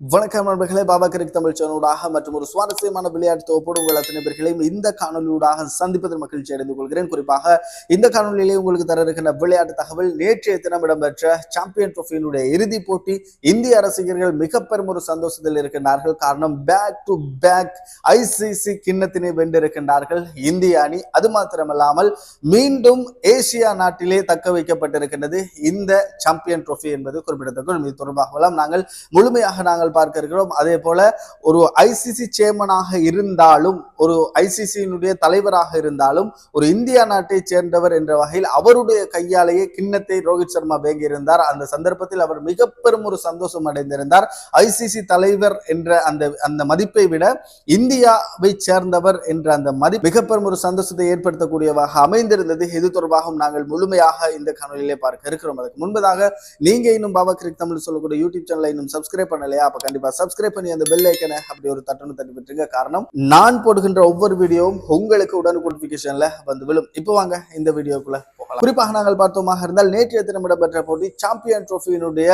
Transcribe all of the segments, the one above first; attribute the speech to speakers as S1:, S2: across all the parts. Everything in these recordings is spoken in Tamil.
S1: வணக்கம் நண்பர்களே பாபா கிரிக் தமிழ் சேனலூடாக மற்றும் ஒரு சுவாரஸ்யமான விளையாட்டு தொகுப்போடு உங்கள் அத்தனை பேர்களையும் இந்த காணொலியூடாக சந்திப்பதில் மகிழ்ச்சி அடைந்து கொள்கிறேன். குறிப்பாக இந்த காணொலியிலே உங்களுக்கு தர இருக்கின்ற விளையாட்டு தகவல் நேற்றைய தினம் இடம்பெற்ற சாம்பியன் ட்ரோஃபியினுடைய இறுதிப் போட்டி இந்திய ரசிகர்கள் மிக பெரும் ஒரு சந்தோஷத்தில் இருக்கின்றார்கள். காரணம் பேக் டு பேக் ஐசிசி கிண்ணத்தினை வென்றிருக்கின்றார்கள். இந்திய அணி அது மாத்திரமல்லாமல் மீண்டும் ஏசியா நாட்டிலே தக்க வைக்கப்பட்டிருக்கின்றது. இந்த சாம்பியன் ட்ரோஃபி என்பது குறிப்பிடத்தக்க இது தொடர்பாக நாங்கள் முழுமையாக நாங்கள் நாங்கள் பார்க்க இருக்கிறோம். அதே போல ஒரு ஐசிசி சேர்மனாக இருந்தாலும் ஒரு ஐசிசியினுடைய தலைவராக இருந்தாலும் ஒரு இந்தியா நாட்டை சேர்ந்தவர் என்ற வகையில் அவருடைய கையாலேயே கிண்ணத்தை ரோஹித் சர்மா வேங்கியிருந்தார். அந்த சந்தர்ப்பத்தில் அவர் மிக பெரும் ஒரு சந்தோஷம் அடைந்திருந்தார். ஐசிசி தலைவர் என்ற அந்த அந்த மதிப்பை விட இந்தியாவை சேர்ந்தவர் என்ற அந்த மதிப்பு மிக பெரும் ஒரு சந்தோஷத்தை ஏற்படுத்தக்கூடியவாக அமைந்திருந்தது. இது தொடர்பாகவும் நாங்கள் முழுமையாக இந்த காணொலியிலே பார்க்க இருக்கிறோம். அதுக்கு முன்பதாக நீங்க இன்னும் பாபா கிரிக் தமிழ் சொல்லக்கூடிய யூடியூப் சேனலை இன்னும் சப்ஸ்கிரைப் பண்ணலையா? அப்போ கண்டிப்பா சப்ஸ்கிரைப் பண்ணி அந்த பெல் ஐக்கனை அப்படி ஒரு தட்டணும் தட்டி விட்டுருங்க. காரணம் நான் போடுகின்ற ஒவ்வொரு வீடியோவும் உங்களுக்கு உடனே நோட்டிபிகேஷன்ல வந்து விழும். இப்போ வாங்க இந்த வீடியோக்குள்ள போகலாம். குறிப்பாக நாங்கள் பார்த்தோமாக இருந்தால் நேற்றைய தினம் இடம்பெற்ற போட்டி சாம்பியன் ட்ரோஃபியினுடைய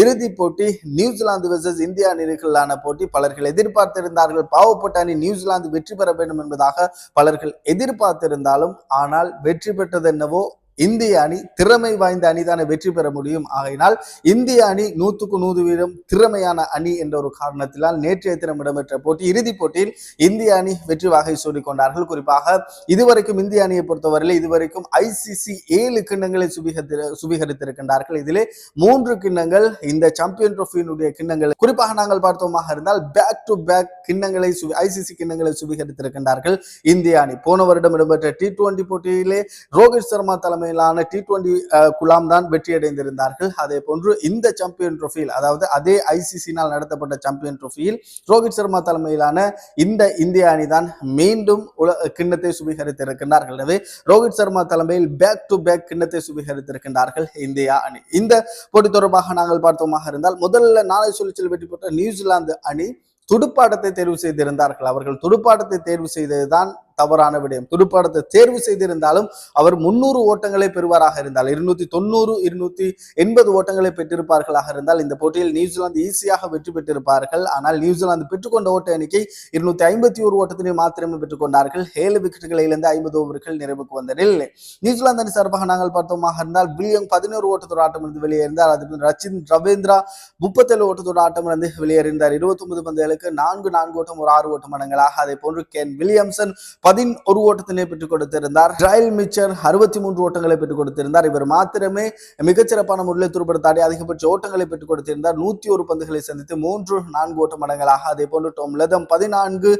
S1: இறுதிப் போட்டி நியூசிலாந்து வெர்சஸ் இந்தியா அணிகளான போட்டி. பலர்கள் எதிர்பார்த்திருந்தார்கள். பாவப்பட்ட அணி நியூசிலாந்து வெற்றி பெற வேண்டும் என்பதாக பலர்கள் எதிர்பார்த்திருந்தாலும் ஆனால் வெற்றி பெற்றது என்னவோ இந்திய அணி திறமை வாய்ந்த அணிதான வெற்றி பெற முடியும். ஆகையினால் இந்திய அணி நூற்றுக்கு நூறு வீதம் திறமையான அணி என்ற ஒரு காரணத்தினால் நேற்றைய தினம் இடம்பெற்ற போட்டி இறுதிப் போட்டியில் இந்திய அணி வெற்றி வாகை சூடிக்கொண்டார்கள் குறிப்பாக இதுவரைக்கும் இந்திய அணியை பொறுத்தவரையில் இதுவரைக்கும் ஐசிசி ஏழு கிண்ணங்களை சுபிகரித்து சுபீகரித்திருக்கின்றார்கள். இதிலே மூன்று கிண்ணங்கள் இந்த சாம்பியன் ட்ரோஃபியினுடைய கிண்ணங்கள். குறிப்பாக நாங்கள் பார்த்தோமாக இருந்தால் பேக் டு பேக் கிண்ணங்களை ஐசிசி கிண்ணங்களை சுபீகரித்திருக்கின்றார்கள் இந்திய அணி. போன வருடம் இடம்பெற்ற டி டுவெண்டி போட்டியிலே ரோஹித் சர்மா தலைமை தலைமையிலான டி டுவெண்டி குலாம் தான் வெற்றியடைந்திருந்தார்கள். அதே போன்று இந்த சாம்பியன் ட்ரோஃபியில் அதாவது அதே ஐசிசினால் நடத்தப்பட்ட சாம்பியன் ட்ரோஃபியில் ரோஹித் சர்மா தலைமையிலான இந்த இந்திய அணி தான் மீண்டும் உல கிண்ணத்தை சுபீகரித்திருக்கின்றார்கள் எனவே ரோஹித் சர்மா தலைமையில் பேக் டு பேக் கிண்ணத்தை சுபீகரித்திருக்கின்றார்கள் இந்தியா அணி. இந்த போட்டி தொடர்பாக நாங்கள் பார்த்தோமாக இருந்தால் முதல்ல நாளை சுழற்சியில் வெற்றி பெற்ற நியூசிலாந்து அணி துடுப்பாட்டத்தை தேர்வு செய்திருந்தார்கள். அவர்கள் துடுப்பாட்டத்தை தேர்வு செய்ததுதான் தவறான விடயம். துடுப்பாட்டத்தை தேர்வு செய்திருந்தாலும் அவர் முன்னூறு ஓட்டங்களை பெறுவாராக இருந்தால் இருநூத்தி தொண்ணூறு இருநூத்தி எண்பது ஓட்டங்களை பெற்றிருப்பார்களாக இருந்தால் இந்த போட்டியில் நியூசிலாந்து ஈஸியாக வெற்றி பெற்றிருப்பார்கள். ஆனால் நியூசிலாந்து பெற்றுக்கொண்ட ஓட்ட எண்ணிக்கை இருநூத்தி ஐம்பத்தி ஒரு ஓட்டத்தினை மாத்திரமே பெற்றுக்கொண்டார்கள். ஏழு விக்கெட்டுகளை இழந்து ஐம்பது ஓவர்கள் நிறைவுக்கு வந்த நிலையில் நியூசிலாந்து அணி சார்பாக நாங்கள் பார்த்தோமாக இருந்தால் வில்லியம் பதினோரு ஓட்டத்தோட ஆட்டம் இருந்து வெளியேறினார். அது ரச்சின் ரவீந்திரா முப்பத்தேழு ஓட்டத்தோட ஆட்டம் இருந்து வெளியேறினார். இருபத்தி ஒன்பது பந்துகளுக்கு நான்கு நான்கு ஓட்டம் ஒரு ஆறு ஓட்டம் மடங்களாக அதே போன்று கேன் வில்லியம்சன் பதினொரு ஓட்டத்தினை பெற்றுக் கொடுத்திருந்தார். ட்ரையல் மிச்சர் அறுபத்தி மூன்று ஓட்டங்களை பெற்றுக் கொடுத்திருந்தார். இவர் மாத்திரமே மிகச்சிறப்பான முறையில் துருப்படுத்தாடி அதிகபட்ச ஓட்டங்களை பெற்றுக் கொடுத்திருந்தார். நூத்தி ஒரு பந்துகளை சந்தித்து மூன்று நான்கு ஓட்ட மடங்களாக அதே போன்று டோம் லெதம் பதினான்கு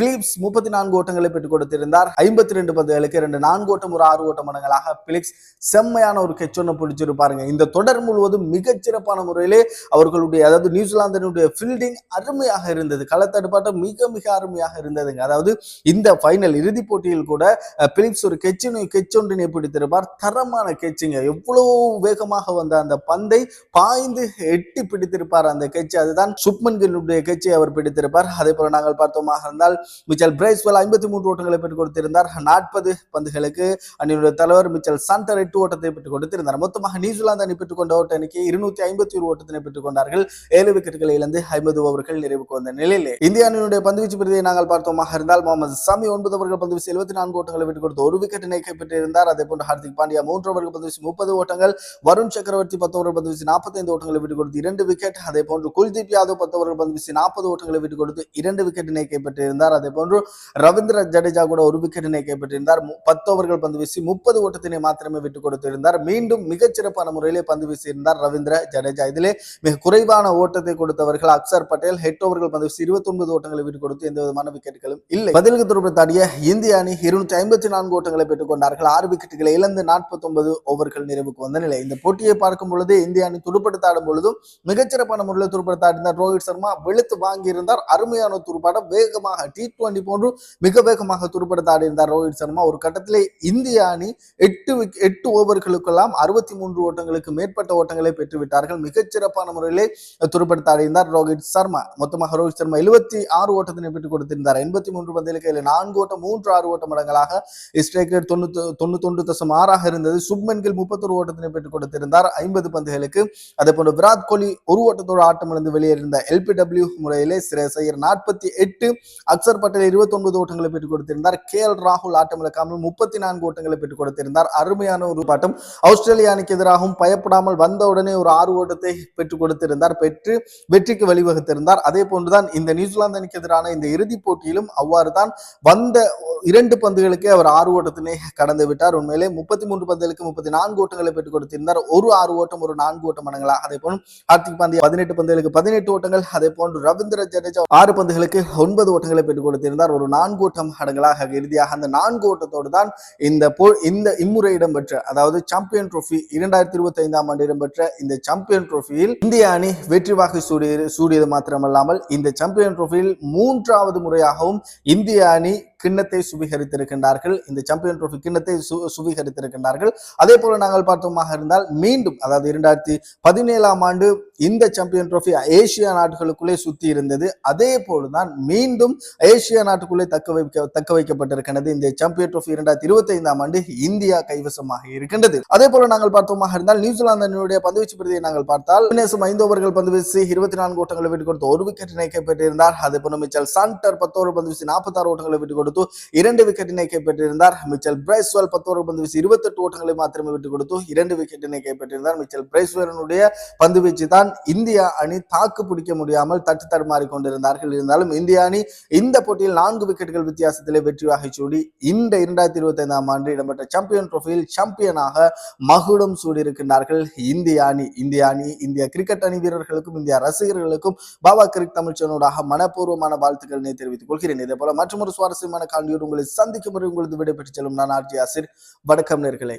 S1: பிலிப்ஸ் முப்பத்தி நான்கு ஓட்டங்களை பெற்றுக் கொடுத்திருந்தார். ஐம்பத்தி ரெண்டு பந்துகளுக்கு இரண்டு நான்கு ஓட்டம் ஒரு ஆறு ஓட்ட மடங்களாக பிலிக்ஸ் செம்மையான ஒரு கெச் ஒன்று பிடிச்சிருப்பாருங்க இந்த தொடர் முழுவதும் மிகச்சிறப்பான முறையிலே அவர்களுடைய அதாவது நியூசிலாந்தினுடைய ஃபீல்டிங் அருமையாக இருந்தது. களத்தடுப்பாட்டம் மிக மிக அருமையாக இருந்ததுங்க. அதாவது இந்த ஃபைனல் இறுதிப் போட்டியில் கூட பிலிப்ஸ் ஒரு கெச்சினை கெச்சொன்றினை பிடித்திருப்பார். தரமான கெச்சுங்க எவ்வளவு வேகமாக வந்த அந்த பந்தை பாய்ந்து எட்டி பிடித்திருப்பார் அந்த கெச்சு அதுதான் சுப்மன் கில்லுடைய கெச்சை அவர் பிடித்திருப்பார். அதே போல நாங்கள் பார்த்தோமாக இருந்தால் மிச்சல் பிரைஸ்வெல் ஐம்பத்தி மூன்று ஓட்டங்களை பெற்றுக் கொடுத்திருந்தார். நாற்பது பந்துகளுக்கு அணியினுடைய தலைவர் மிச்சல் சாண்டர் எட்டு ஓட்டத்தை பெற்றுக் கொடுத்திருந்தார். மொத்தமாக நியூசிலாந்து அணி பெற்றுக் கொண்ட ஓட்ட எண்ணிக்கை இருநூத்தி ஐம்பத்தி ஒரு ஓட்டத்தினை பெற்றுக் கொண்டார்கள். ஏழு விக்கெட்டுகளை இழந்து ஐம்பது ஓவர்கள் நிறைவுக்கு வந்த நிலையில். இந்திய அணியினுடைய பந்துவீச்சு பிரதியை நாங்கள் பார்த்தோமாக இருந்தால் முகமது சாமி ஒன்பது ஓவர்கள் பந்து வீசி எழுபத்தி நான்கு ஓட்டங்களை விட்டுக் கொடுத்து ஒரு விக்கெட்டினை கைப்பற்றியிருந்தார். அதே போன்று ஹார்திக் பாண்டியா மூன்று ஓவர்கள் பந்து வீசி முப்பது ஓட்டங்கள் வருண் சக்கரவர்த்தி பத்து ஓவர்கள் பந்து வீசி நாற்பத்தைந்து ஓட்டங்களை விட்டுக் கொடுத்து இரண்டு விக்கெட் அதே போன்று குல்தீப் யாதவ் பத்து ஓவர்கள் பந்து வீசி நாற்பது ஓட்டங்களை விட்டுக் கொடுத்து இரண்டு விக்கெட்டினை கைப்பற்றியிருந்தார். அதே போன்று ரவீந்திர ஜடேஜா கூட ஒரு விக்கெட்டினை கைப்பற்றியிருந்தார். பத்து ஓவர்கள் பந்து வீசி முப்பது ஓட்டத்தினை மாத்திரமே விட்டுக் கொடுத்திருந்தார். மீண்டும் மிகச்சிறப்பான முறையிலே பந்து வீசியிருந்தார் ரவீந்திர ஜடேஜா. இதிலே மிக குறைவான ஓட்டத்தை கொடுத்தவர்கள் அக்சர் பட்டேல் ஹெட் ஓவர்கள் பந்து வீசி இருபத்தி ஒன்பது ஓட்டங்களை விட்டுக் கொடுத்து எந்த விதமான விக்கெட்டுகளும் இல்லை. பதிலுக்கு துருப்பத்தாடிய இந்திய அணி இருநூற்றி ஐம்பத்தி நான்கு ஓட்டங்களை பெற்றுக் கொண்டார்கள் ஆறு விக்கெட்டுகளை இழந்து நாற்பத்தொன்பது ஓவர்கள் நிறைவுக்கு வந்த நிலை. இந்த போட்டியை பார்க்கும் பொழுது இந்திய அணி துடுப்படுத்தாடும் பொழுதும் மிகச்சிறப்பான முறையில் துடுப்படுத்தாடினார் ரோஹித் சர்மா. வெளுத்து வாங்கியிருந்தார் அருமையான துடுப்பாட்டம். வேகமாக டி டுவெண்டி போன்று மிக வேகமாக துடுப்படுத்த ஆடியிருந்தார் ரோஹித் சர்மா. ஒரு கட்டத்திலே இந்திய அணி எட்டு எட்டு ஓவர்களுக்கெல்லாம் அறுபத்தி மூன்று ஓட்டங்களுக்கு மேற்பட்ட ஓட்டங்களை பெற்றுவிட்டார்கள். மிகச்சிறப்பான முறையிலே துடுப்படுத்த இருந்தார் ரோஹித் சர்மா. மொத்தமாக ரோஹித் சர்மா எழுபத்தி ஆறு ஓட்டத்தினை பெற்றுக் கொடுத்திருந்தார். எண்பத்தி மூன்று பந்திலுக்கு நான்கு ஓட்டம் மூன்று ஆறு ஓட்ட மடங்களாக ஸ்ட்ரைக் ரேட் தொண்ணூத்தி தொண்ணூத்தொன்று தசம் ஆறாக இருந்தது. சுப்மன் கில் முப்பத்தொரு ஓட்டத்தினை பெற்றுக் கொடுத்திருந்தார். ஐம்பது பந்துகளுக்கு. அதே போன்று விராட் கோலி ஒரு ஓட்டத்தோடு ஆட்டமிழந்து வெளியேறிந்த எல்பிடபிள்யூ முறையிலே சிரேஸ் ஐயர் நாற்பத்தி எட்டு அக்சர் பட்டேல் இருபத்தி ஒன்பது ஓட்டங்களை பெற்றுக் கொடுத்திருந்தார். கே எல் ராகுல் ஆட்டமிழக்காமல் முப்பத்தி நான்கு ஓட்டங்களை பெற்றுக் கொடுத்திருந்தார். அருமையான ஒரு பாட்டம். ஆஸ்திரேலிய அணிக்கு எதிராகவும் பயப்படாமல் வந்த உடனே ஒரு ஆறு ஓட்டத்தை பெற்றுக் கொடுத்திருந்தார். பெற்று வெற்றிக்கு வழிவகுத்திருந்தார். அதே போன்றுதான் இந்த நியூசிலாந்து அணிக்கு எதிரான இந்த இறுதிப் போட்டியிலும் அவ்வாறு தான் வந்த இரண்டு பந்துகளுக்கே அவர் ஆறு ஓட்டத்தினை கடந்து விட்டார். உண்மையிலே முப்பத்தி மூன்று பந்துகளுக்கு முப்பத்தி நான்கு ஓட்டங்களை பெற்றுக் கொடுத்திருந்தார். ஒரு ஆறு ஓட்டம் ஒரு நான்கு ஓட்ட மடங்களாக அதே போல் ஹார்திக் பாண்டியா பதினெட்டு பந்துகளுக்கு பதினெட்டு ஓட்டங்கள். அதே போன்று ரவீந்திர ஜடேஜா ஆறு பந்துகளுக்கு ஒன்பது ஓட்டங்களை பெற்றுக் கொடுத்திருந்தார். ஒரு நான்கு ஓட்டம் மடங்களாக இறுதியாக அந்த நான்கு ஓட்டத்தோடு தான் இந்த போ இந்த இம்முறை இடம்பெற்ற அதாவது சாம்பியன் ட்ரோஃபி இரண்டாயிரத்தி இருபத்தி ஐந்தாம் ஆண்டு இடம்பெற்ற இந்த சாம்பியன் ட்ரோஃபியில் இந்திய அணி வெற்றி வாகை சூடிய சூடியது மாத்திரமல்லாமல் இந்த சாம்பியன் ட்ரோஃபியில் மூன்றாவது முறையாகவும் இந்திய அணி கிண்ணத்தை சுவீகரித்திருக்கின்றார்கள். இந்த சாம்பியன் ட்ரோஃபி கிண்ணத்தை சு- சுவீகரித்திருக்கின்றார்கள். அதே போல நாங்கள் பார்த்தோமாக இருந்தால் மீண்டும் அதாவது இரண்டாயிரத்தி பதினேழாம் ஆண்டு இந்த சாம்பியன் ட்ரோஃபி ஏசியா நாடுகளுக்குள்ளே சுத்தி இருந்தது. அதே போலதான் மீண்டும் ஏசியா நாட்டுக்குள்ளே தக்க வைக்க தக்க வைக்கப்பட்டிருக்கின்றது. இந்த சாம்பியன் ட்ரோஃபி இரண்டாயிரத்தி இருபத்தி ஐந்தாம் ஆண்டு இந்தியா கைவசமாக இருக்கின்றது. அதே போல நாங்கள் பார்த்தோமாக இருந்தால் நியூசிலாந்து அணியுடைய பந்துவீச்சு பிரதியை நாங்கள் பார்த்தால் நேசம் ஐந்து ஓவர்கள் பந்து வீசி இருபத்தி நான்கு ஓட்டங்களை விட்டு கொடுத்து ஒரு விக்கெட்டினை கைப்பற்றியிருந்தார் அதே போல மிச்சல் சாண்டர் பத்தோரு பந்து வீசி நாற்பத்தாறு ஓட்டங்களை விட்டு கொடுத்து இரண்டு விக்கெட்டினை கைப்பற்றியிருந்தார் மிச்சல் பிரைஸ்வெல் பத்தோரு பந்து வீசி இருபத்தெட்டு ஓட்டங்களை மாத்திரமே விட்டு கொடுத்து இரண்டு விக்கெட்டினை கைப்பற்றியிருந்தார் மிச்சல் பிரைஸ்வரனுடைய பந்து வீச்சு தான் இந்தியா அணி தாக்கு பிடிக்க முடியாமல் தட்டு தடுமாறி கொண்டிருந்தார்கள். இருந்தாலும் இந்திய அணி இந்த போட்டியில் நான்கு விக்கெட்டுகள் வித்தியாசத்திலே வெற்றி வாகை சூடி இந்த இரண்டாயிரத்தி இருபத்தி ஐந்தாம் ஆண்டு இடம்பெற்ற சாம்பியன் ட்ரோஃபியில் சாம்பியனாக மகுடம் சூடியிருக்கின்றார்கள். இந்திய அணி இந்திய அணி இந்திய கிரிக்கெட் அணி வீரர்களுக்கும் இந்திய ரசிகர்களுக்கும் பாபா கிரிக் தமிழ்ச்சனூடாக மனப்பூர்வமான வாழ்த்துக்களை தெரிவித்துக் கொள்கிறேன். இதே போல மற்றொரு சுவாரஸ்யமான காணொலியோடு உங்களை சந்திக்கும் வரை உங்களது விடைபெற்று செல்லும் நான் ஆர்ஜி ஆசிர். வணக்கம் நேர்களே.